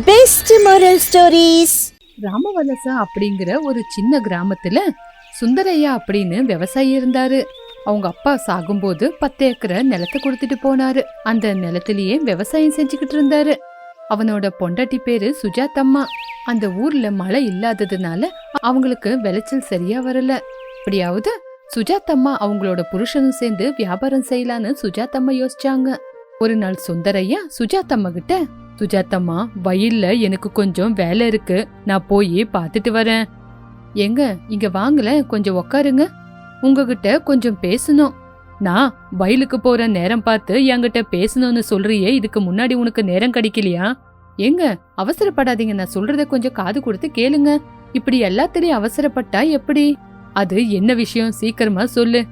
Best moral stories ராமவலச அப்படிங்கிற ஒரு சின்ன கிராமத்துல சுந்தரையா அப்படின்னு விவசாயி இருந்தாரு. அவங்க அப்பா சாகும்போது பத்து ஏக்கரை நிலத்தை கொடுத்துட்டு போனாரு. அந்த நிலத்திலேயே விவசாயம் செஞ்சுக்கிட்டு இருந்தாரு. அவனோட பொண்டாட்டி பேரு சுஜாதம்மா அந்த ஊர்ல மழை இல்லாததுனால அவங்களுக்கு விளைச்சல் சரியா வரல. அப்படியாவது சுஜாதம்மா அவங்களோட புருஷனும் சேர்ந்து வியாபாரம் செய்யலான்னு சுஜாதம்மா யோசிச்சாங்க. ஒரு நாள் சுந்தரையா சுஜாதம்மா கிட்ட சுஜாதம்மா வயல்ல எனக்கு கொஞ்சம் வேலை இருக்கு. நான் போய் பார்த்துட்டு வரேன். எங்க? இங்க வாங்கல. கொஞ்சம் உக்காருங்க. உங்ககிட்ட கொஞ்சம் பேசணும். நான் வயலுக்கு போற நேரம் பார்த்து என்கிட்ட பேசணும்னு சொல்றியே இதுக்கு முன்னாடி உனக்கு நேரம் கிடைக்கலையா? எங்க? அவசரப்படாதீங்க. நான் சொல்றத கொஞ்சம் காது கொடுத்து கேளுங்க. இப்படி எல்லாத்துலயும் அவசரப்பட்டா எப்படி? அது என்ன விஷயம்? சீக்கிரமா சொல்லு.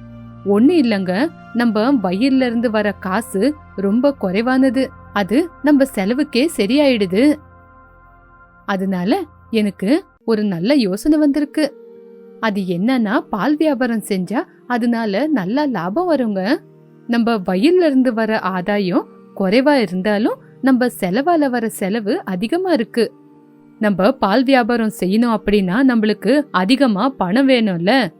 ஒண்ணு இல்லங்க. நம்ம வயல்ல இருந்து வர காசு ரொம்ப குறைவானது. அது நம்ம செலவுக்கே சரியாயிடுது. அதனால எனக்கு ஒரு நல்ல யோசனை வந்திருக்கு. அது என்னன்னா பால் வியாபாரம் செஞ்சா அதனால நல்ல லாபம் வருங்க. நம்ம வயல்ல இருந்து வர ஆதாயம் குறைவா இருந்தாலும் நம்ம செலவால வர செலவு அதிகமா இருக்கு. நம்ம பால் வியாபாரம் செய்யணும் அப்படின்னா நம்மளுக்கு அதிகமா பணம் வேணும்ல.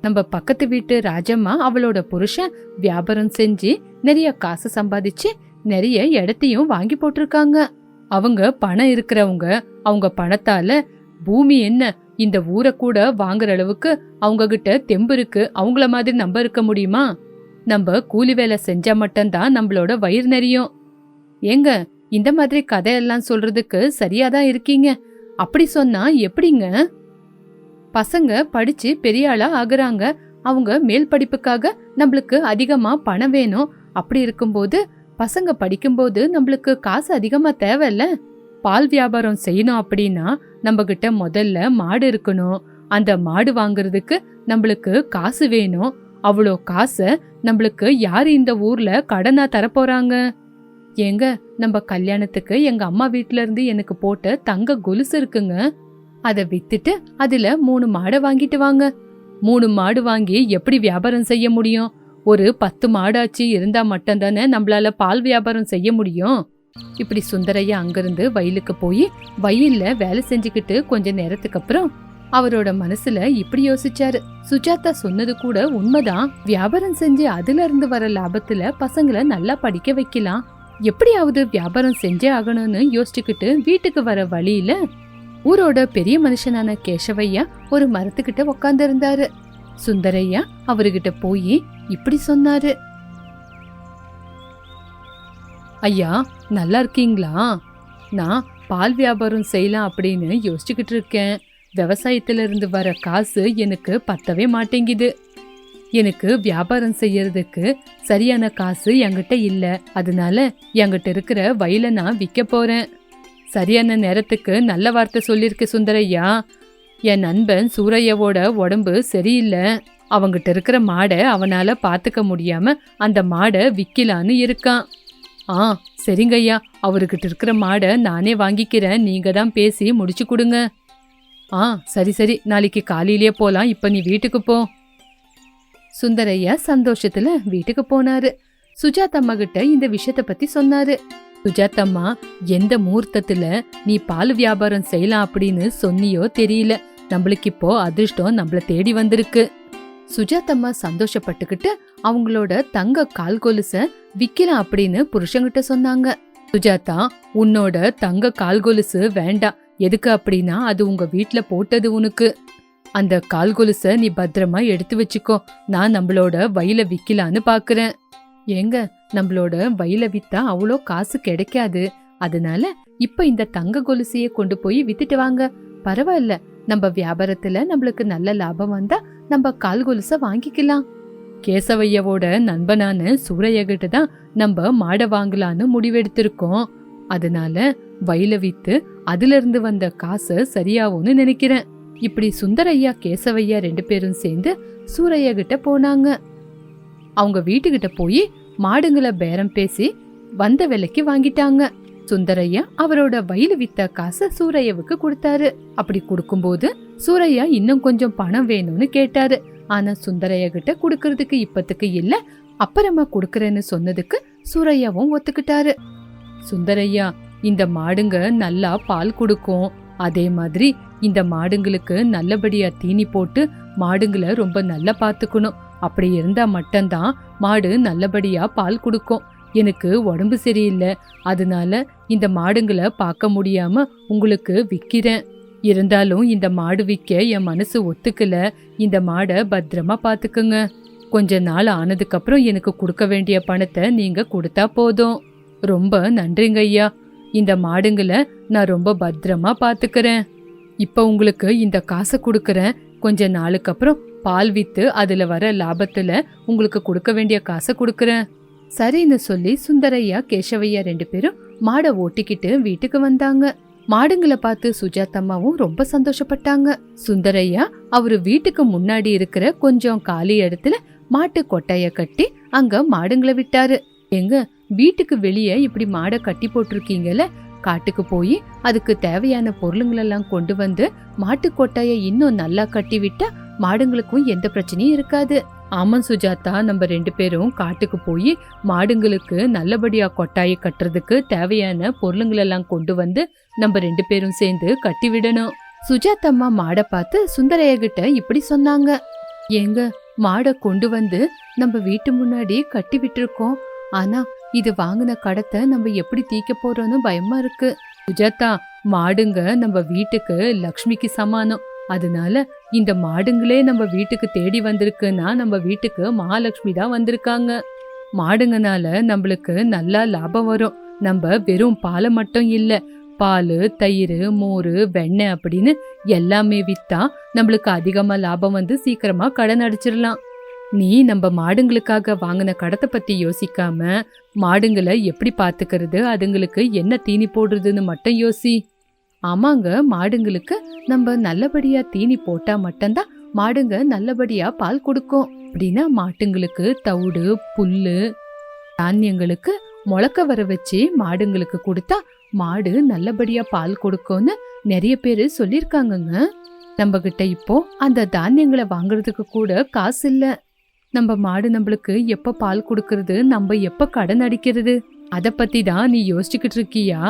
நம்ம பக்கத்து வீட்டு ராஜம்மா அவளோட புருஷன் வியாபாரம் செஞ்சு நிறைய காசு சம்பாதிச்சு நிறைய இடத்தையும் வாங்கி போட்டிருக்காங்க. அவங்க பணம் இருக்கிறவங்க அவங்க பணத்தால பூமி என்ன இந்த ஊரை கூட வாங்குற அளவுக்கு அவங்க கிட்ட தெம்பு இருக்கு அவங்கள மாதிரி நம்ப இருக்க முடியுமா? நம்ம கூலி வேலை செஞ்சா மட்டும்தான் நம்மளோட வயிறு நிறையும். ஏங்க இந்த மாதிரி கதையெல்லாம் சொல்றதுக்கு சரியாதான் இருக்கீங்க. அப்படி சொன்னா எப்படிங்க? பசங்க படிச்சு பெரிய ஆளா ஆகுறாங்க. அவங்க மேல் படிப்புக்காக நம்மளுக்கு அதிகமா பணம் வேணும். அப்படி இருக்கும்போது பசங்க படிக்கும்போது நம்மளுக்கு காசு அதிகமாக தேவையில்ல? பால் வியாபாரம் செய்யணும் அப்படின்னா நம்ம கிட்ட முதல்ல மாடு இருக்கணும். அந்த மாடு வாங்குறதுக்கு நம்மளுக்கு காசு வேணும். அவ்வளோ காசை நம்மளுக்கு யார் இந்த ஊர்ல கடனா தரப்போறாங்க? ஏங்க நம்ம கல்யாணத்துக்கு எங்க அம்மா வீட்ல இருந்து எனக்கு போட்ட தங்க கொலுசு இருக்குங்க. அதை வித்துட்டு அதுல மூணு மாடை வாங்கிட்டு வாங்க. மூணு மாடு வாங்கி எப்படி வியாபாரம் செய்ய முடியும்? ஒரு பத்து மாடாச்சு இருந்தா மட்டும்தானே நம்மளால பால் வியாபாரம் செய்ய முடியும்? இப்படி சுந்தரையா அங்கிருந்து வயலுக்கு போய் வயல்ல வேலை செஞ்சுக்கிட்டு கொஞ்ச நேரத்துக்கு அப்புறம் அவரோட மனசுல இப்படி யோசிச்சாரு. சுஜாதா சொன்னது கூட உண்மைதான். வியாபாரம் செஞ்சு அதுல இருந்து வர லாபத்துல பசங்களை நல்லா படிக்க வைக்கலாம். எப்படியாவது வியாபாரம் செஞ்சே ஆகணும்னு யோசிச்சுக்கிட்டு வீட்டுக்கு வர வழியில ஊரோட பெரிய மனுஷனான கேசவையா ஒரு மரத்துக்கிட்ட உக்காந்து இருந்தாரு சுந்தரையா அவர்கிட்ட போய் இப்படி சொன்னாரு. ஐயா நல்லா இருக்கீங்களா? நான் பால் வியாபாரம் செய்யலாம் அப்படின்னு யோசிச்சுக்கிட்டு இருக்கேன். விவசாயத்திலிருந்து வர காசு எனக்கு பத்தவே மாட்டேங்குது. எனக்கு வியாபாரம் செய்யறதுக்கு சரியான காசு என்கிட்ட இல்லை. அதனால என்கிட்ட இருக்கிற வயலை நான் விற்க போறேன். சரியான நேரத்துக்கு நல்ல வார்த்தை சொல்லியிருக்க சுந்தரையா என் நண்பன் சூரையாவோட உடம்பு சரியில்லை. அவங்கிட்ட இருக்கிற மாடை அவனால பார்த்துக்க முடியாம அந்த மாடை விற்கலான்னு இருக்கான். ஆ சரிங்கய்யா அவர்கிட்ட இருக்கிற மாடை நானே வாங்கிக்கிறேன். நீங்க தான் பேசி முடிச்சு கொடுங்க. ஆ சரி சரி. நாளைக்கு காலையிலேயே போலாம். இப்போ நீ வீட்டுக்கு போ. சுந்தரையா சந்தோஷத்துல வீட்டுக்கு போனாரு. சுஜாதம்மா கிட்ட இந்த விஷயத்த பத்தி சொன்னாரு. சுஜாதம்மா எந்த முகூர்த்தத்துல நீ பால் வியாபாரம் செய்யலாம் அப்படின்னு சொன்னியோ தெரியல. நம்மளுக்கு இப்போ அதிர்ஷ்டம் நம்மள தேடி வந்திருக்கு. சுஜாதம்மா சந்தோஷப்பட்டுக்கிட்டு அவங்களோட தங்க கால் கொலுச விக்கலாம் அப்படின்னு புருஷங்கிட்ட சொன்னாங்க. சுஜாதா உன்னோட தங்க கால் கொலுசு வேண்டாம் எதுக்கு அப்படின்னா அது உங்க வீட்ல போட்டது உனக்கு. அந்த கால் கொலுச நீ பத்திரமா எடுத்து வச்சுக்கோ. நான் நம்மளோட வயல விக்கலான்னு பாக்குறேன். ஏங்க நம்மளோட வயல வித்தா அவ்வளோ காசு கிடைக்காது. அதனால இப்ப இந்த தங்க கொலுசைய கொண்டு போய் வித்துட்டு வாங்க. பரவாயில்ல நம்ம வியாபாரத்துல நம்மளுக்கு நல்ல லாபம் வந்தா நம்ம கால் கொலுச வாங்கிக்கலாம். கேசவையவோட நண்பனான சூரையகிட்ட தான் நம்ம மாடை வாங்கலான்னு முடிவெடுத்திருக்கோம். அதனால வயல வித்து அதுல இருந்து வந்த காசு சரியாகும்னு நினைக்கிறேன். இப்படி சுந்தரையா கேசவையா ரெண்டு பேரும் சேர்ந்து சூரையா கிட்ட போனாங்க. அவங்க வீட்டுக்கிட்ட போய் மாடுங்களை பேரம் பேசி வந்த விலைக்கு வாங்கிட்டாங்க. சுந்தரையா அவரோட வயலு வித்த காசை சூரையாவுக்கு கொடுத்தாரு. அப்படி கொடுக்கும்போது சூரையா இன்னும் கொஞ்சம் பணம் வேணும்னு கேட்டாரு. ஆனா சுந்தரையா கிட்ட கொடுக்கறதுக்கு இப்பத்துக்கு இல்ல அப்புறமா கொடுக்கறேன்னு சொன்னதுக்கு சூரையாவும் ஒத்துக்கிட்டாரு. சுந்தரையா இந்த மாடுங்க நல்லா பால் கொடுக்கும். அதே மாதிரி இந்த மாடுங்களுக்கு நல்லபடியா தீனி போட்டு மாடுங்களை ரொம்ப நல்லா பாத்துக்கணும். அப்படி இருந்தா மட்டும்தான் மாடு நல்லபடியா பால் கொடுக்கும். எனக்கு உடம்பு சரியில்லை. அதனால இந்த மாடுங்களை பார்க்க முடியாம உங்களுக்கு விற்கிறேன் இருந்தாலும் இந்த மாடு விற்க என் மனசு ஒத்துக்கல. இந்த மாடை பத்திரமா பார்த்துக்குங்க. கொஞ்ச நாள் ஆனதுக்கப்புறம் எனக்கு கொடுக்க வேண்டிய பணத்தை நீங்க கொடுத்தா போதும். ரொம்ப நன்றிங்க ஐயா. இந்த மாடுங்களை நான் ரொம்ப பத்திரமா பார்த்துக்கிறேன். இப்போ உங்களுக்கு இந்த காசை கொடுக்குறேன். கொஞ்ச நாளுக்கு அப்புறம் பால் விற்று அதில் வர லாபத்தில் உங்களுக்கு கொடுக்க வேண்டிய காசை கொடுக்குறேன். சரின்னு சொல்லி சுந்தரையா கேசவையா ரெண்டு பேரும் மாடை ஓட்டிக்கிட்டு வீட்டுக்கு வந்தாங்க. மாடுங்களை பார்த்து சுஜாதம்மாவும் ரொம்ப சந்தோஷப்பட்டாங்க. சுந்தரையா அவரு வீட்டுக்கு முன்னாடி இருக்கிற கொஞ்சம் காலி இடத்துல மாட்டு கொட்டைய கட்டி அங்க மாடுங்களை விட்டாரு. எங்க வீட்டுக்கு வெளியே இப்படி மாடை கட்டி போட்டிருக்கீங்கல்ல? காட்டுக்கு போய் அதுக்கு தேவையான பொருளுங்களெல்லாம் கொண்டு வந்து மாட்டு கொட்டையை இன்னும் நல்லா கட்டி விட்டா மாடுங்களுக்கும் எந்த பிரச்சனையும் இருக்காது. ஆமாம் சுஜாதா நம்ம ரெண்டு பேரும் காட்டுக்கு போய் மாடுங்களுக்கு நல்லபடியா கொட்டாயை கட்டுறதுக்கு தேவையான பொருளுங்களெல்லாம் கொண்டு வந்து நம்ம ரெண்டு பேரும் சேர்ந்து கட்டி விடணும். சுஜாதம்மா மாடை பார்த்து சுந்தரைய கிட்ட இப்படி சொன்னாங்க. ஏங்க மாடை கொண்டு வந்து நம்ம வீட்டு முன்னாடி கட்டி விட்டுருக்கோம். ஆனா இது வாங்கின கடத்தை நம்ம எப்படி தீக்க போறோம்னு பயமா இருக்கு. சுஜாதா மாடுங்க நம்ம வீட்டுக்கு லக்ஷ்மிக்கு சமானம். அதனால இந்த மாடுங்களே நம்ம வீட்டுக்கு தேடி வந்திருக்குன்னா நம்ம வீட்டுக்கு மகாலட்சுமி தான் வந்திருக்காங்க. மாடுங்கனால நம்மளுக்கு நல்லா லாபம் வரும். நம்ம வெறும் பாலை மட்டும் இல்லை பால் தயிர் மோர் வெண்ணெய் அப்படின்னு எல்லாமே விற்றா நம்மளுக்கு அதிகமாக லாபம் வந்து சீக்கிரமாக கடன் அடிச்சிடலாம். நீ நம்ம மாடுங்களுக்காக வாங்கின கடத்தை பற்றி யோசிக்காம மாடுங்களை எப்படி பார்த்துக்கிறது அதுங்களுக்கு என்ன தீனி போடுறதுன்னு மட்டும் யோசி. ஆமாங்க மாடுங்களுக்கு நம்ம நல்லபடியா தீனி போட்டா மட்டும்தான் மாடுங்க நல்லபடியா பால் கொடுக்கும். அப்படின்னா மாட்டுங்களுக்கு தவிடு புல்லு தானியங்களுக்கு முளக்க வர வச்சு மாடுங்களுக்கு கொடுத்தா மாடு நல்லபடியா பால் கொடுக்கும்னு நிறைய பேர் சொல்லியிருக்காங்கங்க. நம்ம கிட்ட இப்போ அந்த தானியங்களை வாங்குறதுக்கு கூட காசு இல்லை. நம்ம மாடு நம்மளுக்கு எப்ப பால் கொடுக்கறது நம்ம எப்ப கடன் அடிக்கிறது? அத பத்தி தான் நீ யோசிச்சுக்கிட்டு இருக்கியா?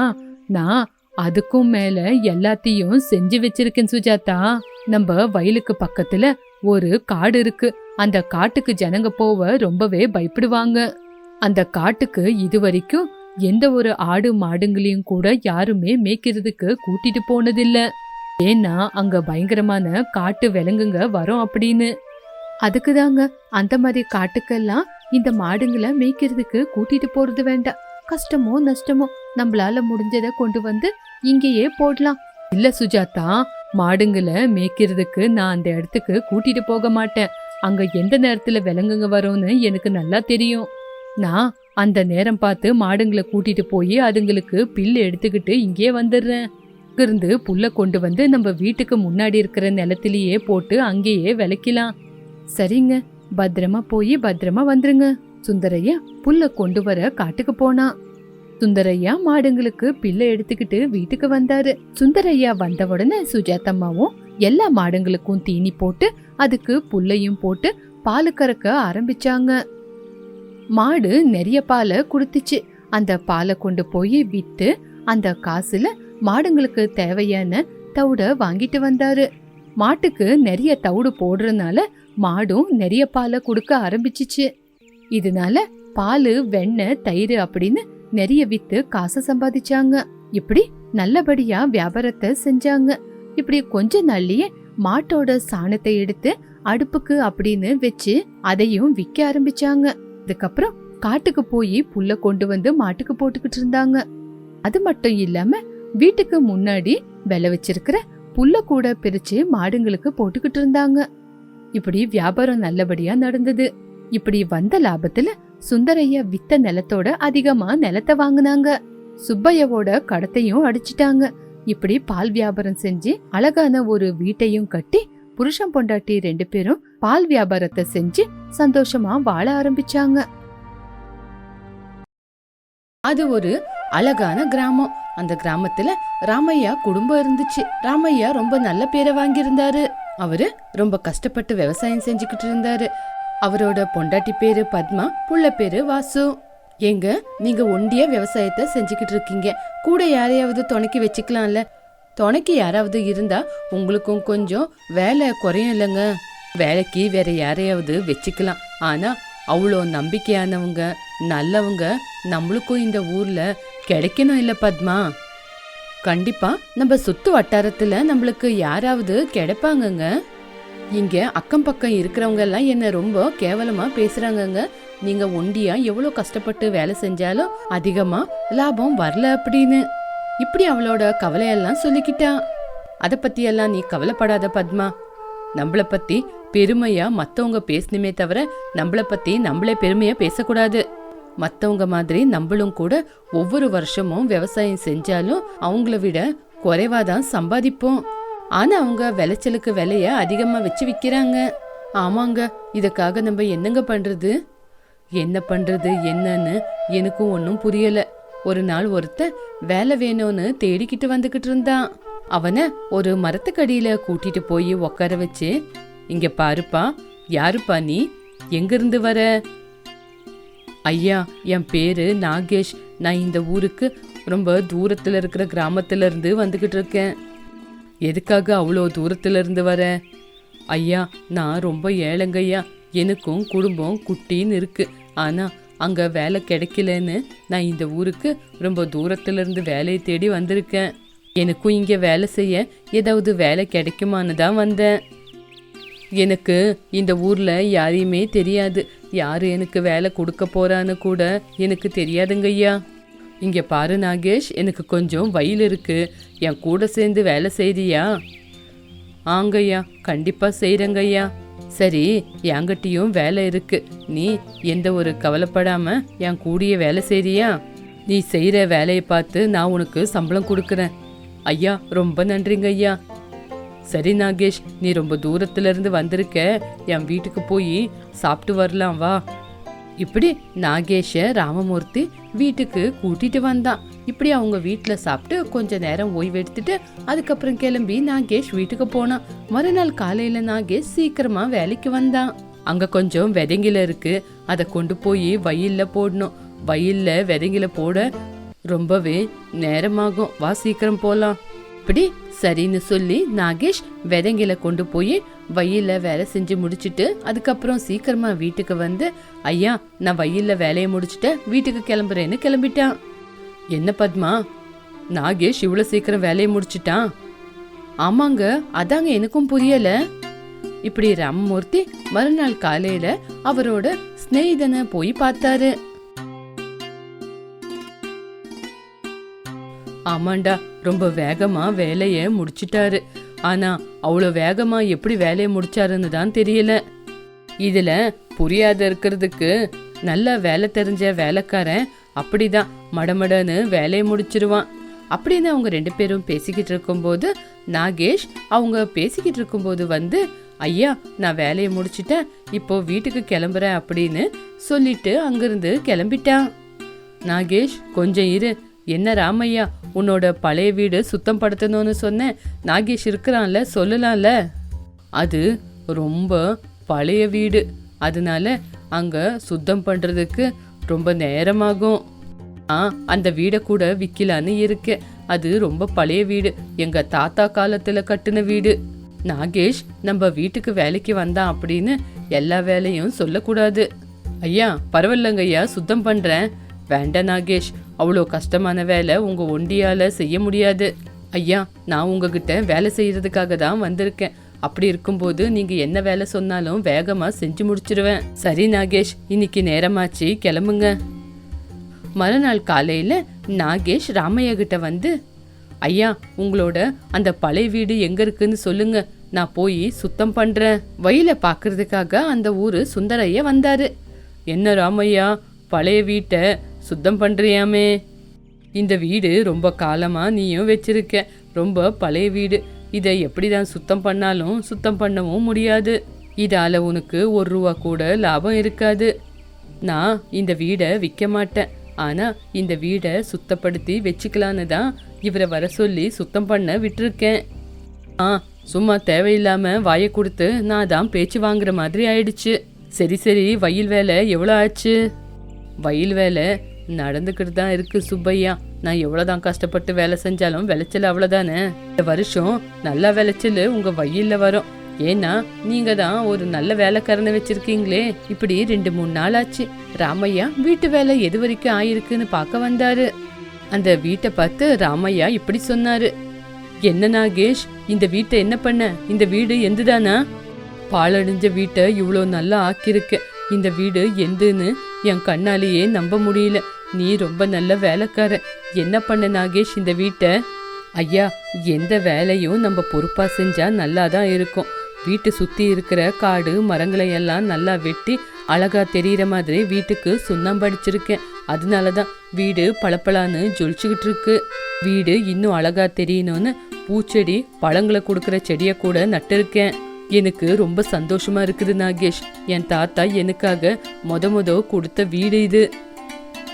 நான் அதுக்கும் மேல எல்லாத்தையும் செஞ்சு வச்சிருக்கேன் சுஜாதா. நம்ம வயலுக்கு பக்கத்துல ஒரு காடு இருக்கு. அந்த காட்டுக்கு ஜனங்க போவ ரொம்பவே பயப்படுவாங்க. அந்த காட்டுக்கு இது வரைக்கும் எந்த ஒரு ஆடு மாடுங்களையும் கூட யாருமே மேய்க்கிறதுக்கு கூட்டிட்டு போனதில்ல. ஏன்னா அங்க பயங்கரமான காட்டு விலங்குங்க வரும் அப்படின்னு. அதுக்கு தாங்க அந்த மாதிரி காட்டுக்கெல்லாம் இந்த மாடுங்களை மேய்க்கிறதுக்கு கூட்டிட்டு போறது வேண்டாம். கஷ்டமோ நஷ்டமோ நம்மளால முடிஞ்சதை கொண்டு வந்து இங்கேயே போடலாம். இல்ல சுஜாதா மாடுங்களை மேய்க்கிறதுக்கு நான் அந்த இடத்துக்கு கூட்டிட்டு போக மாட்டேன். அங்க எந்த நேரத்துல விலங்குங்க வரும்னு எனக்கு நல்லா தெரியும். நான் அந்த நேரம் பார்த்து மாடுங்களை கூட்டிட்டு போய் அதுங்களுக்கு பில்லு எடுத்துக்கிட்டு இங்கேயே வந்துடுறேன். இருந்து புல்ல கொண்டு வந்து நம்ம வீட்டுக்கு முன்னாடி இருக்கிற நிலத்திலேயே போட்டு அங்கேயே விளக்கலாம். சரிங்க பத்திரமா போய் பத்திரமா வந்துருங்க. சுந்தரையா புல்ல கொண்டு வர காட்டுக்கு போனான் சுந்தரையா மாடுங்களுக்கு பிள்ளை எடுத்துக்கிட்டு வீட்டுக்கு வந்தாரு. சுந்தரையா வந்த உடனே சுஜாதம்மாவும் எல்லா மாடுங்களுக்கும் தீனி போட்டு அதுக்கு புல்லையும் போட்டு பால் கறக்க ஆரம்பிச்சாங்க. மாடு நிறைய பாலை கொடுத்துச்சு. அந்த பாலை கொண்டு போய் விட்டு அந்த காசுல மாடுங்களுக்கு தேவையான தவிட வாங்கிட்டு வந்தாரு. மாட்டுக்கு நிறைய தவிடு போடுறதுனால மாடும் நிறைய பாலை கொடுக்க ஆரம்பிச்சிச்சு. இதனால பால் வெண்ணெய் தயிர் அப்படின்னு நிறைய வித்து காசு சம்பாதிச்சாங்க. இப்படி நல்லபடியா வியாபாரத்தை செஞ்சாங்க. இப்படி கொஞ்ச நாள்லயே மாட்டோட சாணத்தை எடுத்து அடுப்புக்கு அப்படின்னு வச்சு அதையும் விற்க ஆரம்பிச்சாங்க. அதுக்கப்புறம் காட்டுக்கு போய் புல்ல கொண்டு வந்து மாட்டுக்கு போட்டுக்கிட்டு இருந்தாங்க. அது மட்டும் இல்லாம வீட்டுக்கு முன்னாடி விலை வச்சிருக்கிற புல்ல கூட பிரிச்சு மாடுங்களுக்கு போட்டுக்கிட்டு இருந்தாங்க. இப்படி வியாபாரம் நல்லபடியா நடந்தது. இப்படி வந்த லாபத்துல சுந்தரைய வித்த நிலத்தோட அதிகமா நிலத்தை வாங்கினாங்க. சுப்பையவோட கடத்தையும் அடிச்சிட்டாங்க. இப்படி பால் வியாபாரம் செஞ்சு அழகான ஒரு வீட்டையும் கட்டி புருஷன் பொண்டாட்டி ரெண்டு பேரும் பால் வியாபாரத்தை செஞ்சு சந்தோஷமா வாழ ஆரம்பிச்சாங்க. அது ஒரு அழகான கிராமம். அந்த கிராமத்துல ராமையா குடும்பம் இருந்துச்சு. ராமையா ரொம்ப நல்ல பேரை வாங்கியிருந்தாரு. அவரு ரொம்ப கஷ்டப்பட்டு விவசாயம் செஞ்சுக்கிட்டு இருந்தாரு. அவரோட பொண்டாட்டி பேரு பத்மா புள்ள பேரு வாசு. ஏங்க நீங்க ஒண்டியா விவசாயத்தை செஞ்சுக்கிட்டு இருக்கீங்க. கூட யாரையாவது துணைக்கி வச்சுக்கலாம்ல. துணைக்கு யாராவது இருந்தா உங்களுக்கும் கொஞ்சம் வேலை குறையும் இல்லைங்க. வேலைக்கு வேற யாரையாவது வச்சுக்கலாம். ஆனா அவ்வளோ நம்பிக்கையானவங்க நல்லவங்க நம்மளுக்கும் இந்த ஊர்ல கிடைக்கணும் இல்ல பத்மா. கண்டிப்பா நம்ம சுத்து வட்டாரத்துல நம்மளுக்கு யாராவது கிடைப்பாங்கங்க. இங்க அக்கம் பக்கம் இருக்கிறவங்க எல்லாம் என்ன ரொம்ப கேவலமா பேசுறாங்கங்க. நீங்க ஒண்டியா எவ்வளவு கஷ்டப்பட்டு வேலை செஞ்சாலும் அதிகமா லாபம் வரல அப்படின்னு. இப்படி அவளோட கவலையெல்லாம் சொல்லிக்கிட்டா. அத பத்தி எல்லாம் நீ கவலைப்படாத பத்மா. நம்மள பத்தி பெருமையா மத்தவங்க பேசணுமே தவிர நம்மள பத்தி நம்மளே பெருமையா பேசக்கூடாது. மத்தவங்க மாதிரி நம்மளும் கூட ஒவ்வொரு வருஷமும் விவசாயம் செஞ்சாலும் அவங்கள விட குறைவாதான் சம்பாதிப்போம். ஆனால் அவங்க விளைச்சலுக்கு விலையை அதிகமாக வச்சு விற்கிறாங்க ஆமாங்க இதுக்காக நம்ம என்னங்க பண்ணுறது என்ன பண்ணுறது என்னன்னு எனக்கும் ஒன்றும் புரியலை. ஒரு நாள் ஒருத்தன் வேலை வேணும்னு தேடிக்கிட்டு வந்துக்கிட்டு இருந்தான். அவனை ஒரு மரத்துக்கடியில் கூட்டிட்டு போய் உட்கார வச்சு இங்க பாருப்பா யாருப்பா நீ? எங்கிருந்து வர? ஐயா என் பேரு நாகேஷ். நான் இந்த ஊருக்கு ரொம்ப தூரத்தில் இருக்கிற கிராமத்துல இருந்து வந்துக்கிட்டு இருக்கேன். எதுக்காக அவ்வளோ தூரத்துல இருந்து வர? ஐயா நான் ரொம்ப ஏழைங்கய்யா எனக்கும் குடும்பம் குட்டின்னு இருக்கு. ஆனால் அங்கே வேலை கிடைக்கலன்னு நான் இந்த ஊருக்கு ரொம்ப தூரத்துல இருந்து வேலையை தேடி வந்திருக்கேன். எனக்கும் இங்கே வேலை செய்ய ஏதாவது வேலை கிடைக்குமான்னு தான் வந்தேன். எனக்கு இந்த ஊரில் யாரையுமே தெரியாது. யார் எனக்கு வேலை கொடுக்க போறான்னு கூட எனக்கு தெரியாதுங்க ஐயா. இங்கே பாரு நாகேஷ் எனக்கு கொஞ்சம் வயல் இருக்கு. என் கூட சேர்ந்து வேலை செய்கிறியா ஆங்கய்யா கண்டிப்பாக செய்கிறங்கய்யா ஐயா சரி என்கிட்டயும் வேலை இருக்கு. நீ எந்த ஒரு கவலைப்படாம என் கூடிய வேலை செய்கிறியா நீ செய்கிற வேலையை பார்த்து நான் உனக்கு சம்பளம் கொடுக்குறேன். ஐயா ரொம்ப நன்றிங்க ஐயா சரி நாகேஷ் நீ ரொம்ப தூரத்துலேருந்து வந்திருக்க. என் வீட்டுக்கு போய் சாப்பிட்டு வரலாம் வா. இப்படி நாகேஷ ராமமூர்த்தி வீட்டுக்கு கூட்டிட்டு வந்தான் இப்படி அவங்க வீட்டில் சாப்பிட்டு கொஞ்ச நேரம் ஓய்வு எடுத்துட்டு அதுக்கப்புறம் கிளம்பி நாகேஷ் வீட்டுக்கு போனான் மறுநாள் காலையில நாகேஷ் சீக்கிரமா வேலைக்கு வந்தான் அங்க கொஞ்சம் விதைங்கில இருக்கு. அதை கொண்டு போய் வயல்ல போடணும். வயல்ல விதைங்கில போட ரொம்பவே நேரமாகும். வா சீக்கிரம் போலாம். இப்படி சரின்னு சொல்லி நாகேஷ் விதைங்களை கொண்டு போய் வயல்ல வேலை செஞ்சு முடிச்சுட்டு அதுக்கப்புறம் சீக்கிரமா வீட்டுக்கு வந்து ஐயா நான் வயல்ல வேலையை முடிச்சுட்டு வீட்டுக்கு கிளம்புறேன்னு கிளம்பிட்டான். என்ன பத்மா? நாகேஷ் இவ்வளோ சீக்கிரம் வேலையை முடிச்சிட்டான்? ஆமாங்க அதாங்க எனக்கும் புரியல. இப்படி ராமமூர்த்தி மறுநாள் காலையில அவரோட ஸ்நேகிதனை போய் பார்த்தாரு. ஆமாண்டா ரொம்ப வேகமா வேலைய முடிச்சிட்டாரு. ஆனா அவ்வளோ வேகமா எப்படி வேலையை முடிச்சாருன்னு தான் தெரியல. இதுல புரியாத இருக்கிறதுக்கு நல்ல வேலை தெரிஞ்ச வேலைக்காரன் அப்படிதான் மடமடன்னு வேலையை முடிச்சிருவான். அப்படின்னு அவங்க ரெண்டு பேரும் பேசிக்கிட்டு இருக்கும்போது நாகேஷ் அவங்க பேசிக்கிட்டு இருக்கும்போது வந்து ஐயா நான் வேலையை முடிச்சிட்டேன் இப்போ வீட்டுக்கு கிளம்புறேன் அப்படின்னு சொல்லிட்டு அங்கிருந்து கிளம்பிட்டான். நாகேஷ் கொஞ்சம் இரு என்ன ராமையா உன்னோட பழைய வீடு சுத்தம் படுத்தணும்னு சொன்னேன். நாகேஷ் இருக்கிறான்ல சொல்லலாம்ல. அது ரொம்ப பழைய வீடு. அதனால அங்கே சுத்தம் பண்ணுறதுக்கு ரொம்ப நேரமாகும். ஆ அந்த வீடை கூட விற்கலான்னு இருக்கு. அது ரொம்ப பழைய வீடு. எங்கள் தாத்தா காலத்தில் கட்டின வீடு. நாகேஷ் நம்ம வீட்டுக்கு வேலைக்கு வந்தான் அப்படின்னு எல்லா வேலையும் சொல்லக்கூடாது. ஐயா பரவாயில்லங்க ஐயா சுத்தம் பண்ணுறேன் வேண்டாம் நாகேஷ். அவ்வளோ கஷ்டமான வேலை உங்கள் ஒண்டியால் செய்ய முடியாது. ஐயா நான் உங்ககிட்ட வேலை செய்யறதுக்காக தான் வந்திருக்கேன். அப்படி இருக்கும்போது நீங்க என்ன வேலை சொன்னாலும் வேகமா செஞ்சு முடிச்சிருவேன். சரி நாகேஷ் இன்னைக்கு நேரமாச்சு கிளம்புங்க. மறுநாள் காலையில நாகேஷ் ராமையா கிட்ட வந்து ஐயா உங்களோட அந்த பழைய வீடு எங்க இருக்குன்னு சொல்லுங்க. நான் போய் சுத்தம் பண்றேன். வயல பாக்குறதுக்காக அந்த ஊரு சுந்தரையா வந்தாரு. என்ன ராமையா பழைய வீட்டை சுத்தம் பண்ணுறியாமே இந்த வீடு ரொம்ப காலமாக நீயும் வச்சிருக்க. ரொம்ப பழைய வீடு. இதை எப்படி தான் சுத்தம் பண்ணாலும் சுத்தம் பண்ணவும் முடியாது. இதால் உனக்கு ஒரு ரூபா கூட லாபம் இருக்காது. நான் இந்த வீடை விற்க மாட்டேன். ஆனால் இந்த வீடை சுத்தப்படுத்தி வச்சுக்கலான்னு தான் இவரை வர சொல்லி சுத்தம் பண்ண விட்டிருக்கேன். ஆ சும்மா தேவையில்லாமல் வாயை கொடுத்து நான் தான் பேச்சு வாங்குற மாதிரி ஆயிடுச்சு. சரி சரி வயல் வேலை எவ்வளோ ஆச்சு? வயல் வேலை நடந்துக்கிட்டு தான் இருக்கு சுப்பையா. நான் எவ்வளோதான் கஷ்டப்பட்டு வேலை செஞ்சாலும் விளைச்சல் அவ்வளோதானே இந்த வருஷம் நல்ல விளைச்சல் உங்கள் வயலில் வரும். ஏன்னா நீங்கள் தான் ஒரு நல்ல வேலைக்காரனை வச்சுருக்கீங்களே. இப்படி ரெண்டு மூணு நாள் ஆச்சு. ராமையா வீட்டு வேலை எது வரைக்கும் ஆயிருக்குன்னு பார்க்க வந்தாரு. அந்த வீட்டை பார்த்து ராமையா இப்படி சொன்னாரு. என்ன நாகேஷ் இந்த வீட்டை என்ன பண்ண? இந்த வீடு எந்துதானா? பாழடைஞ்ச வீட்டை இவ்வளோ நல்லா ஆக்கியிருக்கு. இந்த வீடு எந்துன்னு என் கண்ணாலேயே நம்ப முடியல. நீ ரொம்ப நல்ல வேலைக்கார என்ன பண்ண நாகேஷ் இந்த வீட்டை? ஐயா எந்த வேலையும் நம்ம பொறுப்பா செஞ்சா நல்லா தான் இருக்கும். வீட்டை சுத்தி இருக்கிற காடு மரங்களை எல்லாம் நல்லா வெட்டி அழகா தெரியிற மாதிரி வீட்டுக்கு சுண்ணாம்பு அடிச்சிருக்கேன். அதனால தான் வீடு பளபளன்னு ஜொலிச்சுக்கிட்டு இருக்கு. வீடு இன்னும் அழகா தெரியணும்னு பூச்செடி பழங்களை கொடுக்குற செடியை கூட நட்டிருக்கேன். எனக்கு ரொம்ப சந்தோஷமா இருக்குது நாகேஷ். என் தாத்தா எனக்காக மொத மொத கொடுத்த வீடு இது.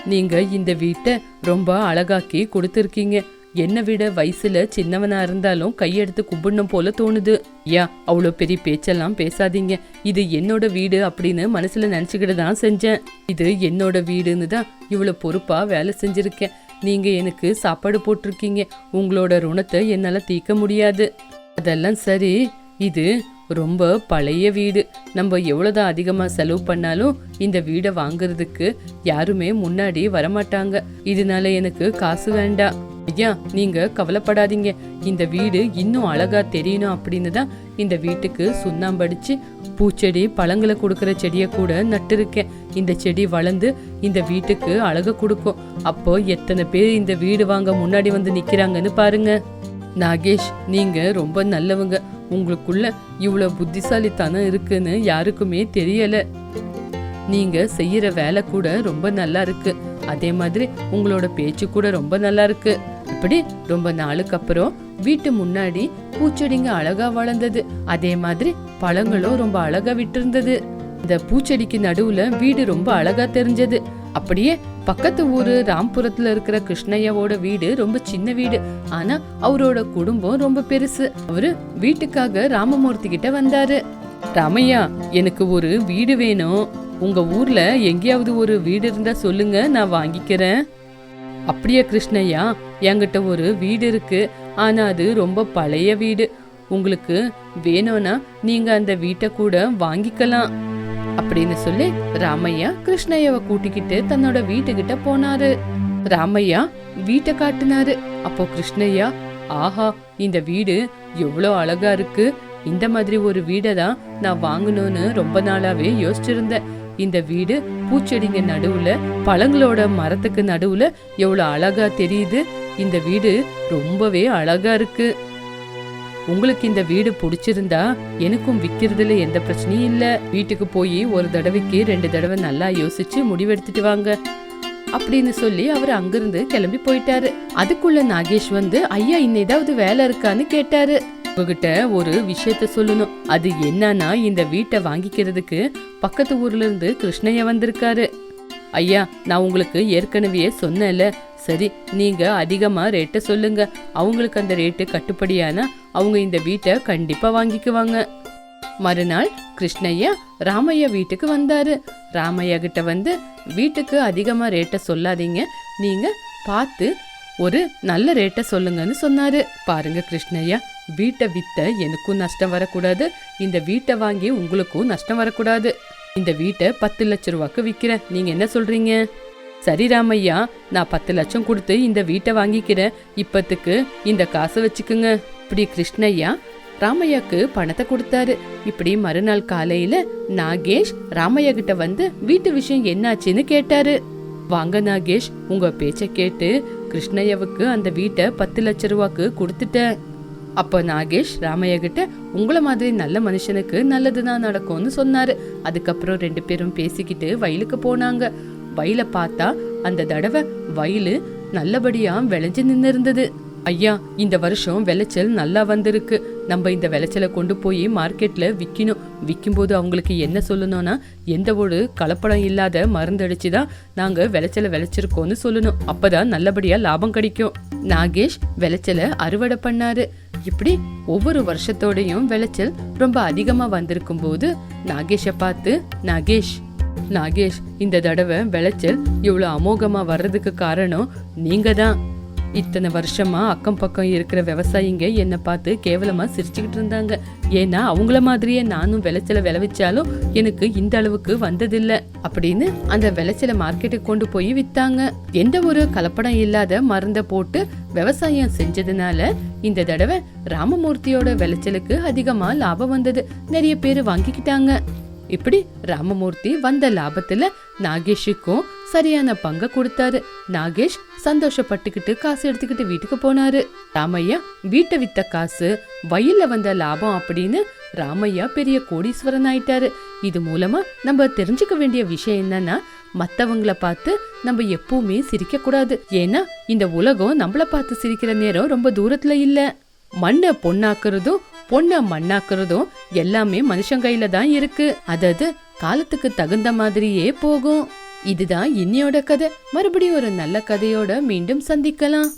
நீங்க இந்த வீட்டை ரொம்ப அழகாக்கி கொடுத்துருக்கீங்க. என்னை விட வயசுல சின்னவனா இருந்தாலும் கையெடுத்து கும்பிடணும் போல தோணுது. ஐயா அவ்வளோ பெரிய பேச்செல்லாம் பேசாதீங்க. இது என்னோட வீடு அப்படின்னு மனசுல நினச்சிக்கிட்டு தான் செஞ்சேன். இது என்னோட வீடுன்னு தான் இவ்வளோ பொறுப்பா வேலை செஞ்சிருக்கேன். நீங்க எனக்கு சாப்பாடு போட்டிருக்கீங்க. உங்களோட ருணத்தை என்னால தீர்க்க முடியாது. அதெல்லாம் சரி. இது ரொம்ப பழைய வீடு. நம்ம எவ்வளோதான் அதிகமாக செலவு பண்ணாலும் இந்த வீடை வாங்குறதுக்கு யாருமே முன்னாடி வரமாட்டாங்க. இதனால எனக்கு காசு வேண்டாம். ஐயா நீங்க கவலைப்படாதீங்க. இந்த வீடு இன்னும் அழகா தெரியணும் அப்படின்னு தான் இந்த வீட்டுக்கு சுண்ணாம்படிச்சு பூச்செடி பழங்களை கொடுக்குற செடியை கூட நட்டிருக்கேன். இந்த செடி வளர்ந்து இந்த வீட்டுக்கு அழகை கொடுக்கும். அப்போ எத்தனை பேர் இந்த வீடு வாங்க முன்னாடி வந்து நிக்கிறாங்கன்னு பாருங்க. நாகேஷ் நீங்க ரொம்ப நல்லவங்க. உங்களுக்குள்ள இவ்வளோ புத்திசாலித்தனம் இருக்குன்னு யாருக்குமே தெரியல. நீங்க செய்யற வேலை கூட ரொம்ப நல்லா இருக்கு. அதே மாதிரி உங்களோட பேச்சு கூட ரொம்ப நல்லா இருக்கு. இப்படி ரொம்ப நாளுக்கு அப்புறம் வீட்டு முன்னாடி பூச்செடிங்க அழகா வளர்ந்தது. அதே மாதிரி பழங்களும் ரொம்ப அழகா விட்டிருந்தது. இந்த பூச்செடிக்கு நடுவுல வீடு ரொம்ப அழகா தெரிஞ்சது. அப்படியே பக்கத்து ஊரு ராம்புரத்துல இருக்கிற கிருஷ்ணய்யாவோட வீடு ரொம்ப சின்ன வீடு. ஆனா அவரோட குடும்பம் ரொம்ப பெருசு. அவரு வீட்டுக்காக ராமமூர்த்தி கிட்ட வந்தாரு. ராமையா எனக்கு ஒரு வீடு வேணும். உங்க ஊர்ல எங்கேயாவது ஒரு வீடு இருந்தா சொல்லுங்க நான் வாங்கிக்கிறேன். அப்படியே கிருஷ்ணய்யா என்கிட்ட ஒரு வீடு இருக்கு. ஆனா அது ரொம்ப பழைய வீடு. உங்களுக்கு வேணும்னா நீங்க அந்த வீட்டை கூட வாங்கிக்கலாம். அப்படின்னு சொல்லி ராமையா கிருஷ்ணய்யாவை கூட்டிக்கிட்டு தன்னோட வீட்டுக்கிட்ட போனாரு. ராமையா வீட்டை காட்டினாரு. அப்போ கிருஷ்ணய்யா ஆஹா இந்த வீடு எவ்வளோ அழகா இருக்கு. இந்த மாதிரி ஒரு வீடை தான் நான் வாங்கணும்னு ரொம்ப நாளாவே யோசிச்சிருந்தேன். இந்த வீடு பூச்செடிங்க நடுவுல பழங்களோட மரத்துக்கு நடுவுல எவ்வளோ அழகா தெரியுது. இந்த வீடு ரொம்பவே அழகா இருக்கு. உங்களுக்கு இந்த வீடு பிடிச்சிருந்தா எனக்கும் விக்கிறதுல எந்த பிரச்சனையும் இல்ல. வீட்டுக்கு போய் ஒரு தடவைக்கு ரெண்டு தடவை நல்லா யோசிச்சு முடிவெடுத்துட்டு வாங்க. அப்படின்னு சொல்லி அவர் அங்கிருந்து கிளம்பி போயிட்டாரு. அதுக்குள்ள நாகேஷ் வந்து ஐயா இன்னும் ஏதாவது வேலை இருக்கான்னு கேட்டாரு. உங்ககிட்ட ஒரு விஷயத்த சொல்லணும். அது என்னன்னா இந்த வீட்டை வாங்கிக்கிறதுக்கு பக்கத்து ஊர்ல இருந்து கிருஷ்ணய்யா வந்திருக்காரு. ஐயா நான் உங்களுக்கு ஏற்கனவே சொன்னேன்ல சரி நீங்க அதிகமா ரேட்டை சொல்லுங்க. அவங்களுக்கு அந்த ரேட்டு கட்டுப்படியானா அவங்க இந்த வீட்டை கண்டிப்பா வாங்கிக்குவாங்க. மறுநாள் கிருஷ்ணய்யா ராமையா வீட்டுக்கு வந்தாரு. ராமையா கிட்ட வந்து வீட்டுக்கு அதிகமா ரேட்டை சொல்லாதீங்க. நீங்க பார்த்து ஒரு நல்ல ரேட்டை சொல்லுங்கன்னு சொன்னாரு. பாருங்க கிருஷ்ணய்யா வீட்டை வித்த எனக்கும் நஷ்டம் வரக்கூடாது. இந்த வீட்டை வாங்கி உங்களுக்கும் நஷ்டம் வரக்கூடாது. இந்த வீட்டை பத்து லட்ச ரூபாய்க்கு விற்கிறேன் நீங்க என்ன சொல்றீங்க? சரி ராமையா நான் பத்து லட்சம் கொடுத்து இந்த வீட்டை வாங்கிக்கிறேன். இப்பத்துக்கு இந்த காசை வச்சுக்குங்க. இப்படி கிருஷ்ணய்யா ராமையாக்கு பணத்தை கொடுத்தாரு. இப்படி மறுநாள் காலையில நாகேஷ் ராமையா கிட்ட வந்து வீட்டு விஷயம் என்னாச்சுன்னு கேட்டாரு. வாங்க நாகேஷ் உங்க பேச்ச கேட்டு கிருஷ்ணய்யாவுக்கு அந்த வீட்டை பத்து லட்ச ரூபாக்கு கொடுத்துட்டேன். அப்போ நாகேஷ் ராமையா கிட்ட உங்களை மாதிரி நல்ல மனுஷனுக்கு நல்லதுதான் நடக்கும்னு சொன்னாரு. அதுக்கப்புறம் ரெண்டு பேரும் பேசிக்கிட்டு வயலுக்கு போனாங்க. வயலை பார்த்தா அந்த தடவை வயலு நல்லபடியா விளைஞ்சு நின்று இருந்தது ஐயா இந்த வருஷம் விளைச்சல் நல்லா வந்திருக்கு. நம்ம இந்த விளைச்சலை கொண்டு போய் மார்க்கெட்ல விற்கணும் விற்கும்போது அவங்களுக்கு என்ன சொல்லணும்னா எந்த ஒரு கலப்படம் இல்லாத மருந்தடிச்சு தான் நாங்க விளைச்சலை விளைச்சிருக்கோம்னு சொல்லணும். அப்பதான் நல்லபடியா லாபம் கிடைக்கும். நாகேஷ் விளைச்சலை அறுவடை பண்ணாரு. இப்படி ஒவ்வொரு வருஷத்தோடையும் விளைச்சல் ரொம்ப அதிகமா வந்திருக்கும் போது நாகேஷை பார்த்து நாகேஷ் நாகேஷ் இந்த தடவை விளைச்சல் இவ்வளோ அமோகமா வர்றதுக்கு காரணம் நீங்க தான் இத்தனை வருஷமா அக்கம் பக்கம் இருக்கிற விவசாயிங்க என்னை பார்த்து கேவலமா சிரிச்சுக்கிட்டு இருந்தாங்க. ஏன்னா அவங்கள மாதிரியே நானும் விளைச்சலை விளைவிச்சாலும் எனக்கு இந்த அளவுக்கு வந்ததில்லை அப்படின்னு அந்த விளைச்சலை மார்க்கெட்டுக்கு கொண்டு போய் வித்தாங்க. எந்த ஒரு கலப்படம் இல்லாத மருந்தை போட்டு விவசாயம் செஞ்சதுனால இந்த தடவை ராமமூர்த்தியோட விளைச்சலுக்கு அதிகமா லாபம் வந்தது. நிறைய பேர் வாங்கிக்கிட்டாங்க. இப்படி ராமமூர்த்தி வந்த லாபத்துல நாகேஷுக்கும் சரியான பங்க கொடுத்தாரு. நாகேஷ் சந்தோஷப்பட்டுக்கிட்டு காசு எடுத்துக்கிட்டு வீட்டுக்கு போனாரு. ராமையா வீட்டை வித்த காசு வயல்ல வந்த லாபம் அப்படின்னு ராமையா பெரிய கோடீஸ்வரன் ஆயிட்டாரு. இது மூலமா நம்ம தெரிஞ்சுக்க வேண்டிய விஷயம் என்னன்னா மத்தவங்கள பார்த்து நம்ம எப்பவுமே சிரிக்க கூடாது. ஏன்னா இந்த உலகம் நம்மள பார்த்து சிரிக்கிற நேரம் ரொம்ப தூரத்துல இல்ல. மண்ணை பொண்ணாக்குறதும் பொண்ணை மண்ணாக்குறதும் எல்லாமே மனுஷன் கையில தான் இருக்கு. அதாவது காலத்துக்கு தகுந்த மாதிரியே போகும். இதுதான் இன்னையோட கதை. மறுபடியும் ஒரு நல்ல கதையோட மீண்டும் சந்திக்கலாம்.